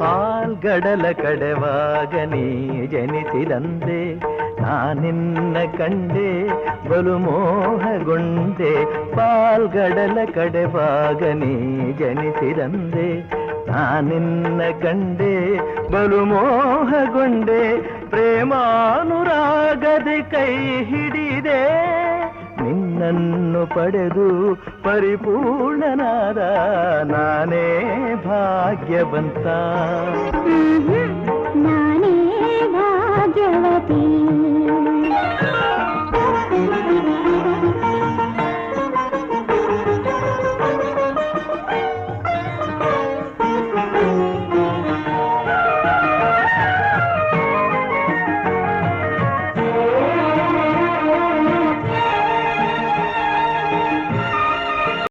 ಪಾಲ್ಗಡಲ ಕಡೆವಾಗ ನೀ ಜನಿಸಿದಂದೆ ನಾನಿನ್ನ ಕಂಡೆ ಬಲು ಮೋಹಗೊಂಡೆ ಪಾಲ್ಗಡಲ ಕಡೆವಾಗ ನೀ ಜನಿಸಿದಂದೆ ನಾನಿನ್ನ ಕಂಡೆ ಬಲು ಮೋಹಗೊಂಡೆ ಪ್ರೇಮಾನುರಾಗದೆ ಕೈ ಹಿಡಿದೆ, ನಿನ್ನನ್ನು ಪಡೆದು ಪರಿಪೂರ್ಣನಾದ ನಾನೇ. ಭಾಗ್ಯವಂತ.